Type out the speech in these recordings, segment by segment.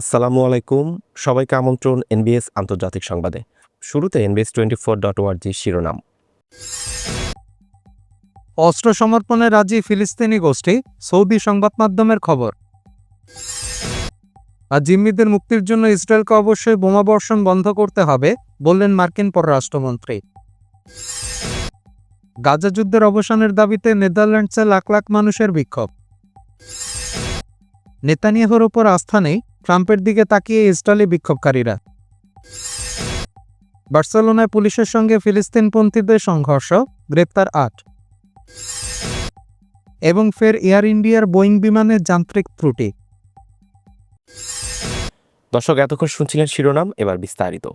আসসালামু আলাইকুম। সবাইকে আমন্ত্রণ এনবিএস আন্তর্জাতিক সংবাদে। শুরুতে এনবিএস টোয়েন্টি ফোর ডট ওয়ার্জি শিরোনাম। অস্ত্র সমর্পণে রাজি ফিলিস্তিনি গোষ্ঠী, সৌদি সংবাদ মাধ্যমের খবর। আর জিম্মিদের মুক্তির জন্য ইসরায়েলকে অবশ্যই বোমাবর্ষণ বন্ধ করতে হবে, বললেন মার্কিন পররাষ্ট্রমন্ত্রী। গাজা যুদ্ধের অবসানের দাবিতে নেদারল্যান্ডসে লাখ লাখ মানুষের বিক্ষোভ। নেতানিয়াহুর ওপর আস্থা নেই ট্রাম্পের দিকে তাকিয়ে ইসরায়েলি বিক্ষোভকারীরা। বার্সেলোনায় পুলিশের সঙ্গে ফিলিস্তিনপন্থীদের সংঘর্ষ গ্রেপ্তার আট। এবং ফের এয়ার ইন্ডিয়ার বোয়িং বিমানের যান্ত্রিক ত্রুটি। দর্শক এতক্ষণ শুনছিলেন শিরোনাম এবার বিস্তারিত।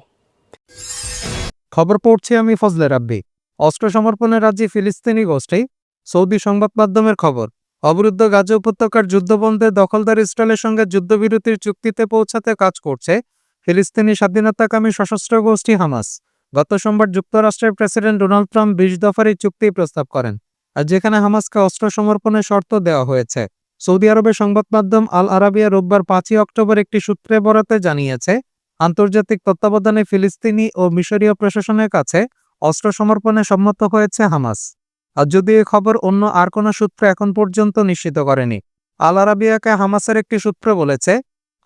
খবর পড়ছি আমি ফজলে রাব্বি। অস্ত্র সমর্পণের রাজ্যে ফিলিস্তিনি গোষ্ঠী সৌদি সংবাদ মাধ্যমের খবর। অবরুদ্ধ গাজা উপত্যকার যুদ্ধবন্ধে দখলদার ইসরায়েলের সঙ্গে যুদ্ধবিরতির চুক্তিতে পৌঁছাতে কাজ করছে ফিলিস্তিনি স্বাধীনতাকামী সশস্ত্র গোষ্ঠী হামাস। গত সোমবার যুক্তরাষ্ট্রের প্রেসিডেন্ট ডোনাল্ড ট্রাম্প বিশ দফার এই চুক্তি প্রস্তাব করেন, আর যেখানে হামাসকে অস্ত্র সমর্পণের শর্ত দেওয়া হয়েছে। সৌদি আরবের সংবাদ মাধ্যম আল আরাবিয়া রোববার পাঁচই অক্টোবর একটি সূত্রে বরাতে জানিয়েছে, আন্তর্জাতিক তত্ত্বাবধানে ফিলিস্তিনি ও মিশরীয় প্রশাসনের কাছে অস্ত্র সমর্পণে সম্মত হয়েছে হামাস। যদি এ খবর অন্য আর কোনো সূত্র এখন পর্যন্ত নিশ্চিত করেনি। আল আরাবিয়াকে হামাসের একটি সূত্র বলেছে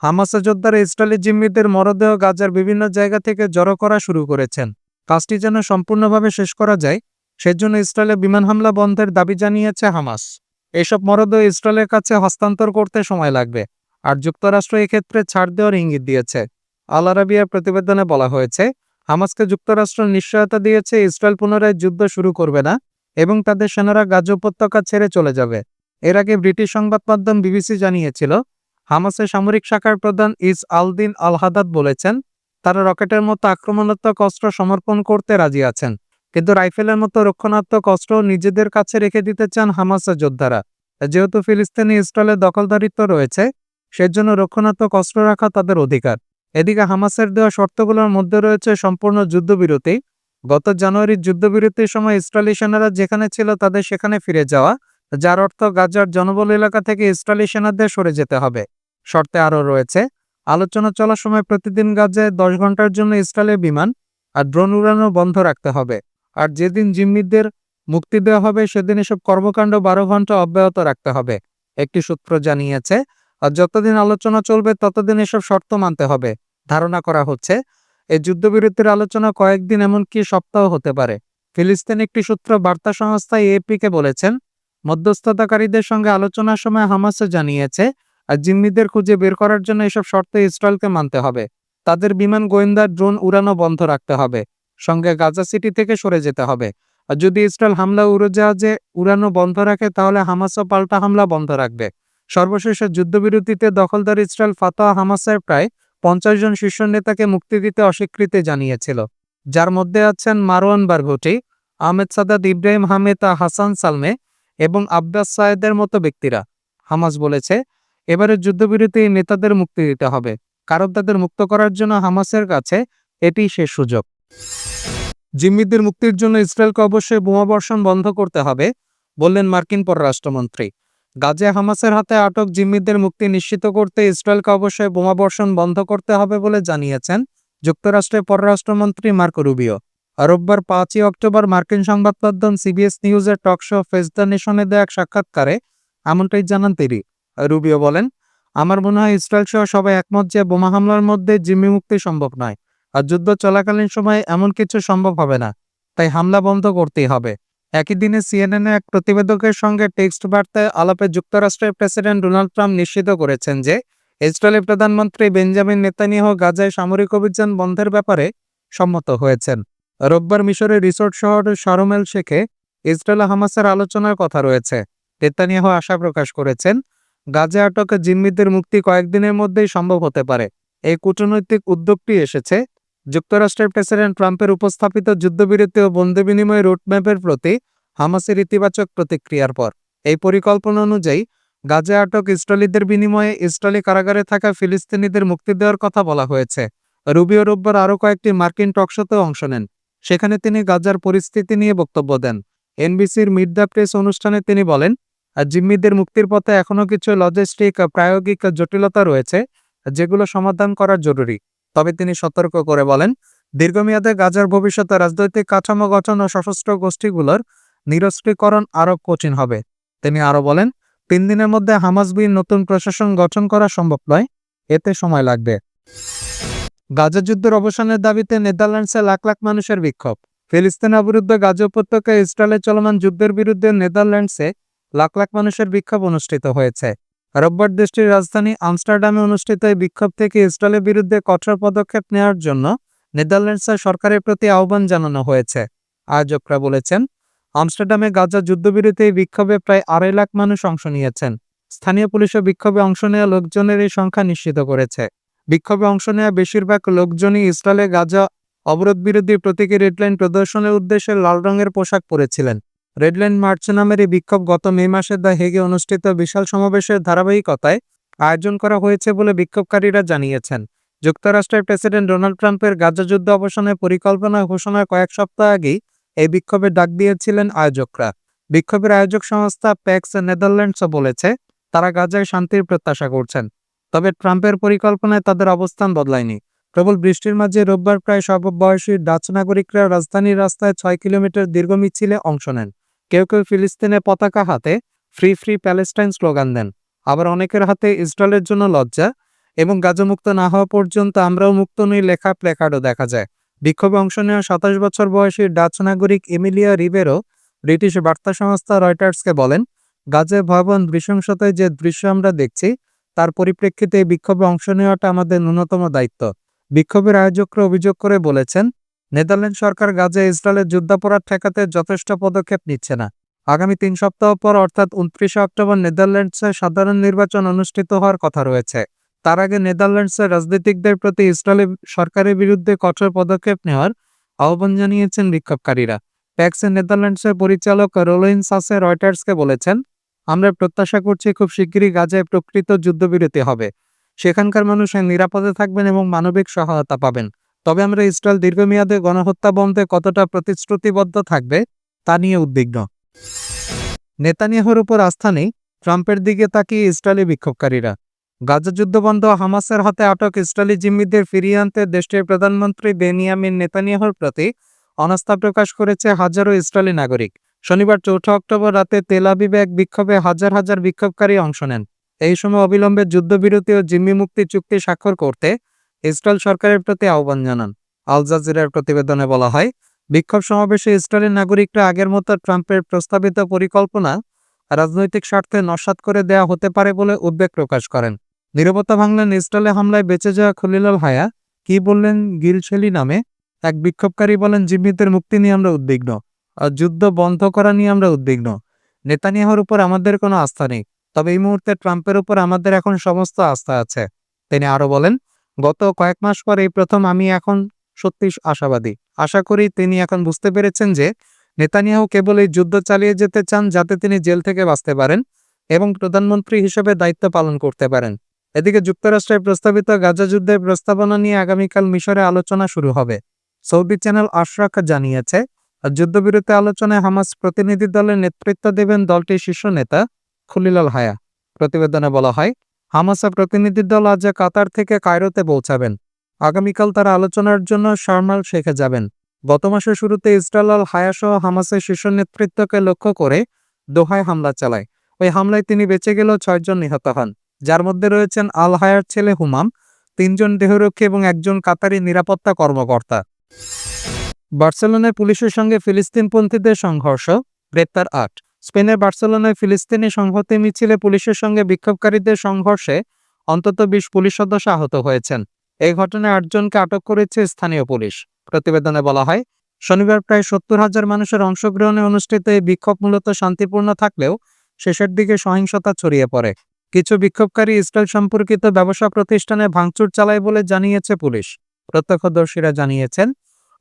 হামাসের যোদ্ধারা ইসরায়েলি জিম্মিদের মরদেহ গাজার বিভিন্ন জায়গা থেকে জড়ো করা শুরু করেছেন। কাজটি যেন সম্পূর্ণভাবে শেষ করা যায়, সেজন্য ইসরায়েলে বিমান হামলা বন্ধের দাবি জানিয়েছে হামাস। এসব মরদেহ ইসরায়েলের কাছে হস্তান্তর করতে সময় লাগবে, আর যুক্তরাষ্ট্র এক্ষেত্রে ছাড় দেওয়ার ইঙ্গিত দিয়েছে। আল আরাবিয়ার প্রতিবেদনে বলা হয়েছে, হামাসকে যুক্তরাষ্ট্র নিশ্চয়তা দিয়েছে, ইসরায়েল পুনরায় যুদ্ধ শুরু করবে না এবং তাদের সেনারা গাজ উপত্যকা ছেড়ে চলে যাবে। এর আগে ব্রিটিশ সংবাদ মাধ্যম বিবিসি জানিয়েছিল, হামাসের সামরিক শাখার প্রধান ইস আলদিন আল হাদাদ বলেছেন, তারা রকেটের মতো আক্রমণাত্মক অস্ত্র সমর্পণ করতে রাজি আছেন, কিন্তু রাইফেলের মতো রক্ষণাত্মক অস্ত্র নিজেদের কাছে রেখে দিতে চান হামাসের যোদ্ধারা। যেহেতু ফিলিস্তিনি ইসরায়েলের দখলদারিত্ব রয়েছে, সেজন্য রক্ষণাত্মক অস্ত্র রাখা তাদের অধিকার। এদিকে হামাসের দেওয়া শর্তগুলোর মধ্যে রয়েছে সম্পূর্ণ যুদ্ধবিরতি গত জানুয়ারির যুদ্ধবিরতির সময় ইসরায়েলি সেনারা যেখানে ছিল তাদের সেখানে ফিরে যাওয়া, যার অর্থ গাজার জনবল এলাকা থেকে ইসরায়েলি সেনাদের সরে যেতে হবে। শর্তে আরও রয়েছে, আলোচনা চলার সময় প্রতিদিন গাজায় দশ ঘণ্টার জন্য ইসরায়েলের বিমান আর ড্রোন উড়ানো বন্ধ রাখতে হবে। আর যেদিন জিম্মিদের মুক্তি দেওয়া হবে, সেদিন এসব কর্মকাণ্ড বারো ঘণ্টা অব্যাহত রাখতে হবে। একটি সূত্র জানিয়েছে, আর যতদিন আলোচনা চলবে, ততদিন এসব শর্ত মানতে হবে। ধারণা করা হচ্ছে এই যুদ্ধবিরতির আলোচনা কয়েকদিন এমনকি সপ্তাহ হতে পারে। ফিলিস্তিন একটি সূত্র বার্তা সংস্থা এএপিকে বলেছেন, মধ্যস্থতাকারীদের সঙ্গে আলোচনার সময় হামাসে জানিয়েছে, আর জিম্মিদের খুঁজে বের করার জন্য এসব শর্ত ইসরায়েলকে মানতে হবে। তাদের বিমান, গোয়েন্দা, ড্রোন উড়ানো বন্ধ রাখতে হবে। সঙ্গে গাজা সিটি থেকে সরে যেতে হবে। আর যদি ইসরায়েল হামলা, উড়োজাহাজে উড়ানো বন্ধ রাখে, তাহলে হামাসও পাল্টা হামলা বন্ধ রাখবে। সর্বশেষে যুদ্ধবিরতিতে দখলদার ইসরায়েল ফাতা হামাসের প্রায় পঞ্চাশ জন শীর্ষ নেতাকে মুক্তি দিতে অস্বীকৃতি জানিয়েছিল। যার মধ্যে আছেন মারওয়ান বারঘটি, আহমেদ সাদাত ইব্রাহিম হামেদ হাসান সালমে এবং আব্বাস সায়েদের মতো ব্যক্তিরা। হামাস বলেছে, এবারের যুদ্ধবিরতি নেতাদের মুক্তি দিতে হবে। কারণ তাদের মুক্ত করার জন্য হামাসের কাছে এটি শেষ সুযোগ। জিম্মিদের মুক্তির জন্য ইসরায়েলকে অবশ্যই বোমাবর্ষণ বন্ধ করতে হবে, বললেন মার্কিন পররাষ্ট্রমন্ত্রী। গাজে হামাসের হাতে আটক জিম্মিদের মুক্তি নিশ্চিত করতে ইসরায়েলকে অবশ্যই বোমাবর্ষণ বন্ধ করতে হবে বলে জানিয়েছেন যুক্তরাষ্ট্রের পররাষ্ট্রমন্ত্রী মার্কো রুবিও। রোববার পাঁচই অক্টোবর মার্কিন সংবাদ মাধ্যম সিবিএস নিউজের টক শো ফেস দ্য নেশনে দেয়া এক সাক্ষাৎকারে এমনটাই জানান তিনি। রুবিও বলেন, আমার মনে হয় ইসরায়েল সহ সবাই একমত যে বোমা হামলার মধ্যে জিম্মি মুক্তি সম্ভব নয়। আর যুদ্ধ চলাকালীন সময়ে এমন কিছু সম্ভব হবে না। তাই হামলা বন্ধ করতেই হবে। একই দিনে সিএনএন এক প্রতিবেদকের সঙ্গে টেক্সট বার্তায় আলাপে যুক্তরাষ্ট্রের প্রেসিডেন্ট ডোনাল্ড ট্রাম্প নিশ্চিত করেছেন যে ইসরায়েলি প্রধানমন্ত্রী বেঞ্জামিন নেতানিয়াহ গাজায় সামরিক অভিযান বন্ধের ব্যাপারে সম্মত হয়েছেন। রোববার মিশরের রিসোর্ট শহর শারমেল শেখে ইসরায়েল হামাসের আলোচনার কথা রয়েছে। নেতানিয়াহু আশা প্রকাশ করেছেন, গাজে আটকে জিম্মিদের মুক্তি কয়েকদিনের মধ্যেই সম্ভব হতে পারে। এই কূটনৈতিক উদ্যোগটি এসেছে যুক্তরাষ্ট্রের প্রেসিডেন্ট ট্রাম্পের উপস্থাপিত যুদ্ধবিরতি ও বন্দি বিনিময় রুটম্যাপের প্রতি হামাসের ইতিবাচক প্রতিক্রিয়ার পর। এই পরিকল্পনা অনুযায়ী, গাজে আটক ইসরায়েলিদের বিনিময়ে ইসরায়েলি কারাগারে থাকা ফিলিস্তিনিদের মুক্তি দেওয়ার কথা বলা হয়েছে। রুবিও রোববার আরও কয়েকটি মার্কিন টকশোতেও অংশ নেন। সেখানে তিনি গাজার পরিস্থিতি নিয়ে বক্তব্য দেন। এনবিসির মিড প্রেস অনুষ্ঠানে তিনি বলেন, জিম্মিদের মুক্তির পথে এখনও কিছু লজিস্টিক, প্রায়োগিক জটিলতা রয়েছে, যেগুলো সমাধান করা জরুরি। তবে তিনি সতর্ক করে বলেন, দীর্ঘমেয়াদে গাজার ভবিষ্যতে রাজনৈতিক কাঠামো গঠন ও সশস্ত্র গোষ্ঠীগুলোর নিরস্ত্রীকরণ আরও কঠিন হবে। তিনি আরও বলেন, তিন দিনের মধ্যে হামাসবির নতুন প্রশাসন গঠন করা সম্ভব নয়, এতে সময় লাগবে। গাজা যুদ্ধের অবসানের দাবিতে নেদারল্যান্ডসে লাখ লাখ মানুষের বিক্ষোভ। ফিলিস্তিন অবরুদ্ধ গাজা উপত্যকায় ইসরায়েলের চলমান যুদ্ধের বিরুদ্ধে নেদারল্যান্ডসে লাখ লাখ মানুষের বিক্ষোভ অনুষ্ঠিত হয়েছে। রোববার দেশটির রাজধানী আমস্টারডামে অনুষ্ঠিত এই বিক্ষোভ থেকে ইসরায়েলের বিরুদ্ধে কঠোর পদক্ষেপ নেওয়ার জন্য নেদারল্যান্ডসের সরকারের প্রতি আহ্বান জানানো হয়েছে। আয়োজকরা বলেছেন, আমস্টারডামে গাজা যুদ্ধবিরতি এই বিক্ষোভে প্রায় আড়াই লাখ মানুষ অংশ নিয়েছেন। স্থানীয় পুলিশও বিক্ষোভে অংশ নেওয়া লোকজনের এই সংখ্যা নিশ্চিত করেছে। বিক্ষোভে অংশ নেওয়া বেশিরভাগ লোকজনই ইসরায়েলে গাজা অবরোধ বিরোধী প্রতীকী রেডলাইন প্রদর্শনের উদ্দেশ্যে লাল রঙের পোশাক পরেছিলেন। রেডলাইন মার্চ নামের এই বিক্ষোভ গত মে মাসে দ্য হেগে অনুষ্ঠিত বিশাল সমাবেশের ধারাবাহিকতায় আয়োজন করা হয়েছে বলে বিক্ষোভকারীরা জানিয়েছেন। যুক্তরাষ্ট্রের প্রেসিডেন্ট ডোনাল্ড ট্রাম্পের গাজা যুদ্ধ পরিকল্পনা ঘোষণার কয়েক সপ্তাহ আগেই এই বিক্ষোভে ডাক দিয়েছিলেন আয়োজকরা। বিক্ষোভের আয়োজক সংস্থা প্যাক্স নেদারল্যান্ডসও বলেছে, তারা গাজায় শান্তির প্রত্যাশা করছেন। তবে ট্রাম্পের পরিকল্পনায় তাদের অবস্থান বদলায়নি। প্রবল বৃষ্টির মাঝে রোববার প্রায় সর্ববয়সী ডাচ নাগরিকরা রাজধানীর রাস্তায় ছয় কিলোমিটার দীর্ঘ মিছিলে অংশ নেন। কেউ কেউ ফিলিস্তিনের পতাকা হাতে ফ্রি ফ্রি প্যালেস্টাইন স্লোগান দেন। আবার অনেকের হাতে ইসরায়েলের জন্য লজ্জা এবং গাজামুক্ত না হওয়া পর্যন্ত আমরাও মুক্ত নই লেখা প্লেকার্ডও দেখা যায়। বিক্ষোভে অংশ নেওয়া সাতাশ বছর বয়সী ডাচ নাগরিক এমিলিয়া রিবেরো ব্রিটিশ বার্তা সংস্থা রয়টার্সকে বলেন গাজে ভয়াবহ নৃশংসতায় যে দৃশ্য আমরা দেখছি, তার পরিপ্রেক্ষিতে বিক্ষোভে অংশ নেওয়াটা আমাদের ন্যূনতম দায়িত্ব। বিক্ষোভের আয়োজকরা অভিযোগ করে বলেছেন নেদারল্যান্ড সরকার গাজায় ইসরায়েলের যুদ্ধাপরাধ ঠেকাতে যথেষ্ট পদক্ষেপ নিচ্ছে না। আগামী তিন সপ্তাহ পর, অর্থাৎ উনত্রিশে অক্টোবর, নেদারল্যান্ডসে সাধারণ নির্বাচন অনুষ্ঠিত হওয়ার কথা রয়েছে। তার আগে নেদারল্যান্ডসের রাজনীতিকদের প্রতি ইসরায়েলের সরকারের বিরুদ্ধে কঠোর পদক্ষেপ নেওয়ার আহ্বান জানিয়েছেন বিক্ষোভকারীরা। প্যাক্সের নেদারল্যান্ডসের পরিচালক রোলিন সাসে রয়টার্সকে বলেছেন, আমরা প্রত্যাশা করছি খুব শিগগিরই গাজায় প্রকৃত যুদ্ধবিরতি হবে। সেখানকার মানুষ নিরাপদে থাকবেন এবং মানবিক সহায়তা পাবেন। তবে আমরা ইসরায়েল দীর্ঘমেয়াদে গণহত্যা বন্ধে কতটা প্রতিশ্রুতিবদ্ধ থাকবে, তা নিয়ে উদ্বিগ্ন। নেতানিয়াহুর উপর আস্থা নেই, ট্রাম্পের দিকে তাকিয়ে ইসরায়েলি বিক্ষোভকারীরা। গাজা যুদ্ধ বন্ধ হামাসের হাতে আটক ইসরায়েলি জিম্মিদের ফিরিয়ে আনতে দেশটির প্রধানমন্ত্রী বেনিয়ামিন নেতানিয়াহুর প্রতি অনাস্থা প্রকাশ করেছে হাজারো ইসরায়েলি নাগরিক। শনিবার চৌঠা অক্টোবর রাতে তেল আবিবে এক বিক্ষোভে হাজার হাজার বিক্ষোভকারী অংশ নেন। এই সময় অবিলম্বে যুদ্ধবিরতি ও জিম্মি মুক্তি চুক্তি স্বাক্ষর করতে ইসরায়েল সরকারের প্রতি আহ্বান জানান। আল জাজিরার প্রতিবেদনে বলা হয়, বিক্ষোভ সমাবেশে ইসরায়েলের নাগরিকরা আগের মতো ট্রাম্পের প্রস্তাবিত পরিকল্পনা রাজনৈতিক স্বার্থে নস্বাত করে দেয়া হতে পারে বলে উদ্বেগ প্রকাশ করেন। নিরবতা ভাঙলেন ইসরায়েলে হামলায় বেঁচে যাওয়া খলিলাল হায়া, কি বললেন গিলশেলি নামে এক বিক্ষোভকারী বলেন, জিম্মিদের মুক্তি নিয়ে আমরা উদ্বিগ্ন, আর যুদ্ধ বন্ধ করা নিয়ে আমরা উদ্বিগ্ন। নেতানিয়াহর উপর আমাদের কোনো আস্থা নেই, তবে এই মুহূর্তে ট্রাম্পের উপর আমাদের এখন সমস্ত আস্থা আছে। তিনি আরও বলেন গত কয়েক মাস পর এই প্রথম আমি এখন সত্যি আশাবাদী। আশা করি তিনি এখন বুঝতে পেরেছেন যে নেতানিয়াহু কেবল এই যুদ্ধ চালিয়ে যেতে চান যাতে তিনি জেল থেকে বাঁচতে পারেন এবং প্রধানমন্ত্রী হিসেবে দায়িত্ব পালন করতে পারেন। এদিকে যুক্তরাষ্ট্রের প্রস্তাবিত গাজা যুদ্ধের প্রস্তাবনা নিয়ে আগামীকাল মিশরে আলোচনা শুরু হবে। সৌদি চ্যানেল আশরাক জানিয়েছে, যুদ্ধবিরতি আলোচনায় হামাস প্রতিনিধি দলের নেতৃত্ব দেবেন দলটির শীর্ষ নেতা খলিলাল হায়া। প্রতিবেদনে বলা হয় হামাসা প্রতিনিধি দল আজ কাতার থেকে কায়রোতে পৌঁছাবেন। আগামীকাল তারা আলোচনার জন্য শারমাল শেখে যাবেন। গত মাসের শুরুতে ইসরায়েল আল হায়াসহ হামাসের শীর্ষ নেতৃত্বকে লক্ষ্য করে দোহায় হামলা চালায়। ওই হামলায় তিনি বেঁচে গেলেও ছয়জন নিহত হন। যার মধ্যে রয়েছেন আল হায়ার ছেলে হুমাম তিনজন দেহরক্ষী এবং একজন কাতারি নিরাপত্তা কর্মকর্তা। বার্সেলোনায় পুলিশের সঙ্গে ফিলিস্তিনপন্থীদের সংঘর্ষ, গ্রেপ্তার আট। স্পেনের বার্সেলোনায় ফিলিস্তিনি সংহতি মিছিলে পুলিশের সঙ্গে বিক্ষোভকারীদের সংঘর্ষে অন্তত বিশ পুলিশ সদস্য আহত হয়েছেন। এই ঘটনায় আটজনকে আটক করেছে স্থানীয় পুলিশ। প্রতিবেদনে বলা হয়, শনিবার প্রায় সত্তর হাজার মানুষের অংশগ্রহণে অনুষ্ঠিত এই বিক্ষোভ মূলত শান্তিপূর্ণ থাকলেও শেষের দিকে সহিংসতা ছড়িয়ে পড়ে। কিছু বিক্ষোভকারী ইসরায়েল সম্পর্কিত ব্যবসা প্রতিষ্ঠানে ভাঙচুর চালায় বলে জানিয়েছে পুলিশ। প্রত্যক্ষদর্শীরা জানিয়েছেন,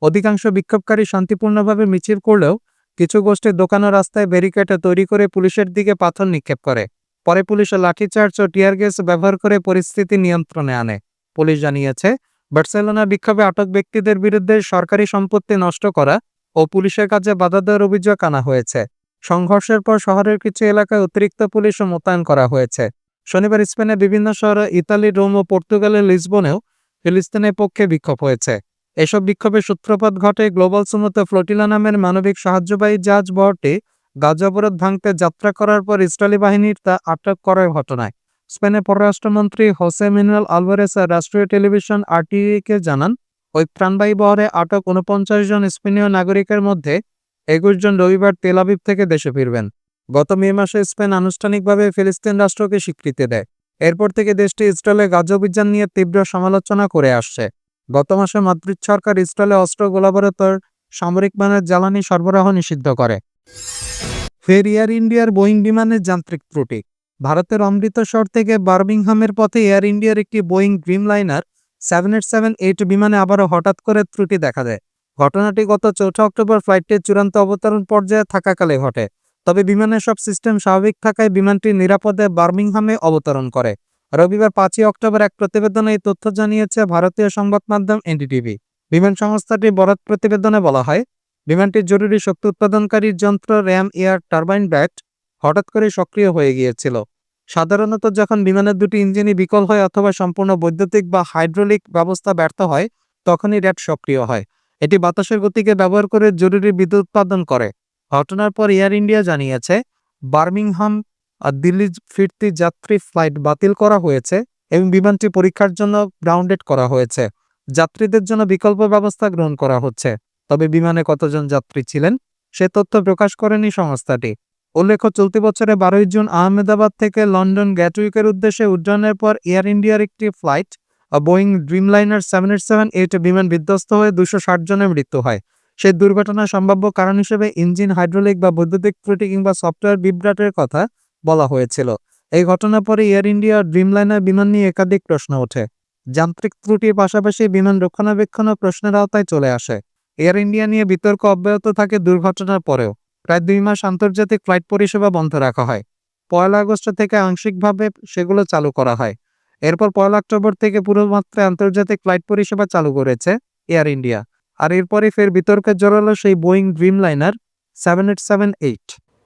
অধিকাংশ বিক্ষোভকারী শান্তিপূর্ণভাবে মিছিল করলেও কিছু গোষ্ঠী দোকানের রাস্তায় ব্যারিকেডে তৈরি করে পুলিশের দিকে পাথর নিক্ষেপ করে। পরে পুলিশ লাঠিচার্জ ও টিয়ার গ্যাস ব্যবহার করে পরিস্থিতি নিয়ন্ত্রণে আনে। পুলিশ জানিয়েছে, বার্সেলোনা বিক্ষোভে আটক ব্যক্তিদের বিরুদ্ধে সরকারি সম্পত্তি নষ্ট করা ও পুলিশের কাজে বাধা দেওয়ার অভিযোগ আনা হয়েছে। সংঘর্ষের পর শহরের কিছু এলাকায় অতিরিক্ত পুলিশও মোতায়েন করা হয়েছে। শনিবার স্পেনের বিভিন্ন শহরে ইতালি, রোম ও পর্তুগালের লিসবনেও ফিলিস্তিনের পক্ষে বিক্ষোভ হয়েছে। এসব বিক্ষোভের সূত্রপাত ঘটে গ্লোবাল সুমতে ফ্লোটিলা নামের মানবিক সাহায্যবাহী জাহাজ বহরটি গাজা অবরোধ ভাঙতে যাত্রা করার পর ইসরায়েলি বাহিনীর তা আটক করার ঘটনায়। স্পেনের পররাষ্ট্রমন্ত্রী হোসে মিনুয়েল আলভারেস রাষ্ট্রীয় টেলিভিশন আরটিকে জানান, ওই প্রাণবাহী বহরে আটক উনপঞ্চাশ জন স্পেনীয় নাগরিকের মধ্যে একুশ জন রবিবার তেল আবিব থেকে দেশে ফিরবেন। গত মে মাসে স্পেন আনুষ্ঠানিকভাবে ফিলিস্তিন রাষ্ট্রকে স্বীকৃতি দেয়। এরপর থেকে দেশটি ইসরায়েলের গাজা অভিযান নিয়ে তীব্র সমালোচনা করে আসছে। গত মাসে মাদ্রিদ সরকার ইসরায়েলে অস্ত্র গোলাবারুতর সামরিক মানের জ্বালানি সরবরাহ নিষিদ্ধ করে। ফের এয়ার ইন্ডিয়ার বোয়িং বিমানের যান্ত্রিক ত্রুটি। ভারতের অমৃতসর থেকে বার্মিংহামের পথে এয়ার ইন্ডিয়ার একটি Boeing Dreamliner seven eight seven eight বিমানে আবারও হঠাৎ করে ত্রুটি দেখা দেয়। ঘটনাটি গত চৌঠা অক্টোবর ফ্লাইটটির চূড়ান্ত অবতরণ পর্যায়ে থাকাকালে ঘটে। তবে বিমানের সব সিস্টেম স্বাভাবিক থাকায় বিমানটি নিরাপদে বার্মিংহামে অবতরণ করে। রবিবার পাঁচই অক্টোবর এক প্রতিবেদনে এই তথ্য জানিয়েছে ভারতীয় সংবাদ মাধ্যম এনডিটিভি। বিমান সংস্থাটির বরাত প্রতিবেদনে বলা হয় বিমানটির জরুরি শক্তি উৎপাদনকারী যন্ত্র র্যাম এয়ার টারবাইন ব্যাট হঠাৎ করে সক্রিয় হয়ে গিয়েছিল। সাধারণত যখন বিমানের দুটি ইঞ্জিনই বিকল হয় অথবা সম্পূর্ণ বৈদ্যুতিক বা হাইড্রোলিক ব্যবস্থা ব্যর্থ হয়, তখনই র্যাট সক্রিয় হয়। এটি বাতাসের গতিকে ব্যবহার করে জরুরি বিদ্যুৎ উৎপাদন করে। ঘটনার পর এয়ার ইন্ডিয়া জানিয়েছে, বার্মিংহাম আর দিল্লি ফিরতি যাত্রী ফ্লাইট বাতিল করা হয়েছে এবং বিমানটি পরীক্ষার জন্য গ্রাউন্ডেড করা হয়েছে। যাত্রীদের জন্য বিকল্প ব্যবস্থা গ্রহণ করা হচ্ছে। তবে বিমানে কতজন যাত্রী ছিলেন, সে তথ্য প্রকাশ করেনি সংস্থাটি। উল্লেখ্য, চলতি বছরে বারোই জুন আহমেদাবাদ থেকে লন্ডন গ্যাটউইকের উদ্দেশ্যে উড্ডয়নের পর এয়ার ইন্ডিয়ার একটি flight Boeing Dreamliner seven eight seven eight বিমান বিধ্বস্ত হয়ে দুশো ষাট জনের মৃত্যু হয়। সেই দুর্ঘটনার সম্ভাব্য কারণ হিসেবে ইঞ্জিন, হাইড্রোলিক বা বৈদ্যুতিক ত্রুটি কিংবা সফটওয়্যার বিভ্রাটের কথা বলা হয়েছিল। এই ঘটনার পরে এয়ার ইন্ডিয়া ড্রিমলাইনার বিমান নিয়ে একাধিক প্রশ্ন ওঠে। যান্ত্রিক ত্রুটির পাশাপাশি বিমান রক্ষণাবেক্ষণও প্রশ্নের আওতায় চলে আসে। এয়ার ইন্ডিয়া নিয়ে বিতর্ক অব্যাহত থাকে দুর্ঘটনার পরেও। প্রায় দুই মাস আন্তর্জাতিক ফ্লাইট পরিষেবা বন্ধ রাখা হয়। পয়লা আগস্ট থেকে আংশিকভাবে সেগুলো চালু করা হয়। এরপর পয়লা অক্টোবর থেকে পুরো মাত্রায় আন্তর্জাতিক ফ্লাইট পরিষেবা চালু করেছে এয়ার ইন্ডিয়া আর এরপরে ফের বিতর্কে জড়ালো সেই Boeing Dreamliner seven eight seven eight